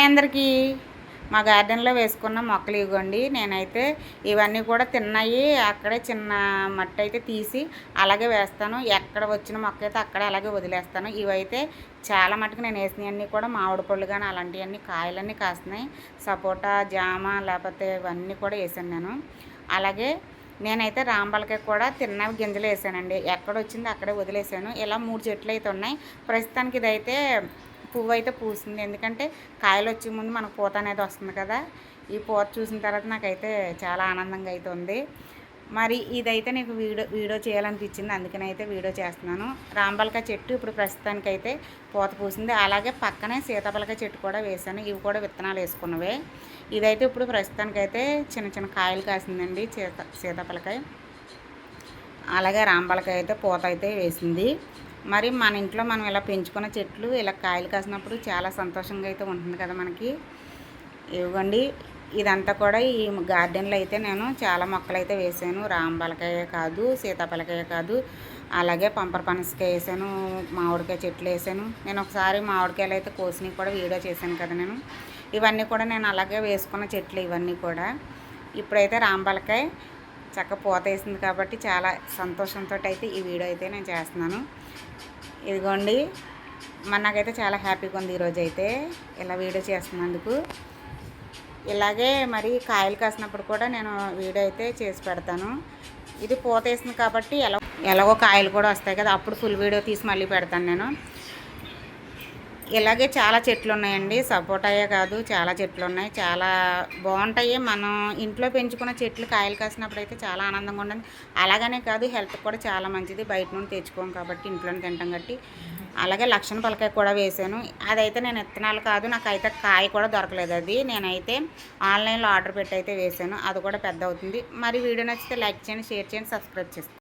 Hi అందరికీ. మా గార్డెన్లో వేసుకున్న మొక్కలు ఇవ్వండి. నేనైతే ఇవన్నీ కూడా తిన్నాయి. అక్కడే చిన్న మట్టి అయితే తీసి అలాగే వేస్తాను. ఎక్కడ వచ్చిన మొక్క అయితే అక్కడే అలాగే వదిలేస్తాను. ఇవైతే చాలా మటుకు నేను వేసినవన్నీ కూడా మామిడి పళ్ళు కానీ అలాంటివన్నీ కాయలన్నీ కాస్తున్నాయి. సపోటా జామ లేకపోతే ఇవన్నీ కూడా వేసాను నేను. అలాగే నేనైతే రాంబలకాయ కూడా తిన్న గింజలు వేసానండి. ఎక్కడ వచ్చిందో అక్కడే వదిలేసాను. ఇలా మూడు చెట్లు అయితే ఉన్నాయి. ప్రస్తుతానికి ఇదైతే పువ్వు అయితే పూసింది. ఎందుకంటే కాయలు వచ్చే ముందు మనకు పూత అనేది వస్తుంది కదా. ఈ పూత చూసిన తర్వాత నాకైతే చాలా ఆనందంగా అయితే ఉంది. మరి ఇదైతే నీకు వీడియో వీడియో చేయాలనిపించింది. అందుకని అయితే వీడియో చేస్తున్నాను. రాంబలకాయ చెట్టు ఇప్పుడు ప్రస్తుతానికైతే పూత పూసింది. అలాగే పక్కనే సీతాఫలకాయ చెట్టు కూడా వేసాను ఇవి కూడా విత్తనాలు వేసుకున్నవే. ఇదైతే ఇప్పుడు ప్రస్తుతానికైతే చిన్న చిన్న కాయలు కాసిందండి. సీత సీతాపలకాయ. అలాగే రాంబలకాయ అయితే పూత అయితే వేసింది. మరి మన ఇంట్లో మనం ఇలా పెంచుకున్న చెట్లు ఇలా కాయలు కాసినప్పుడు చాలా సంతోషంగా అయితే ఉంటుంది కదా మనకి. ఇవ్వండి ఇదంతా కూడా ఈ గార్డెన్లో అయితే నేను చాలా మొక్కలు అయితే వేసాను. రాంబలకాయ కాదు సీతాపలకాయ కాదు అలాగే పంపర పనసకాయ వేసాను మామిడికాయ చెట్లు వేసాను. నేను ఒకసారి మామిడికాయలు అయితే కోసినవి కూడా వీడియో చేశాను కదా నేను. ఇవన్నీ కూడా నేను అలాగే వేసుకున్న చెట్లు ఇవన్నీ కూడా. ఇప్పుడైతే రాంబలకాయ చక్క పూత వేసింది కాబట్టి చాలా సంతోషంతో అయితే ఈ వీడియో అయితే నేను చేస్తున్నాను. ఇదిగోండి మన నాకైతే చాలా హ్యాపీగా ఉంది ఈరోజు అయితే ఇలా వీడియో చేస్తున్నందుకు. ఇలాగే మరి కాయలు కాసినప్పుడు కూడా నేను వీడియో అయితే చేసి పెడతాను. ఇది పూత వేసింది కాబట్టి ఎలా ఎలాగో కాయలు కూడా వస్తాయి కదా అప్పుడు ఫుల్ వీడియో తీసి మళ్ళీ పెడతాను నేను. ఇలాగే చాలా చెట్లు ఉన్నాయండి సపోటాయే కాదు చాలా చెట్లు ఉన్నాయి చాలా బాగుంటాయి. మనం ఇంట్లో పెంచుకున్న చెట్లు కాయలు కాసినప్పుడు అయితే చాలా ఆనందంగా ఉంటుంది. అలాగనే కాదు హెల్త్ కూడా చాలా మంచిది. బయట నుండి తెచ్చుకోం కాబట్టి ఇంట్లోనే తింటాం కాబట్టి. అలాగే లక్షణ పలకాయ కూడా వేసాను. అదైతే నేను విత్తనాలు కాదు నాకు అయితే కాయ కూడా దొరకలేదు అది. నేనైతే ఆన్లైన్లో ఆర్డర్ పెట్టి అయితే వేసాను. అది కూడా పెద్ద అవుతుంది మరి వీడియో నచ్చితే లైక్ చేయండి షేర్ చేయండి సబ్స్క్రైబ్ చేసుకోండి.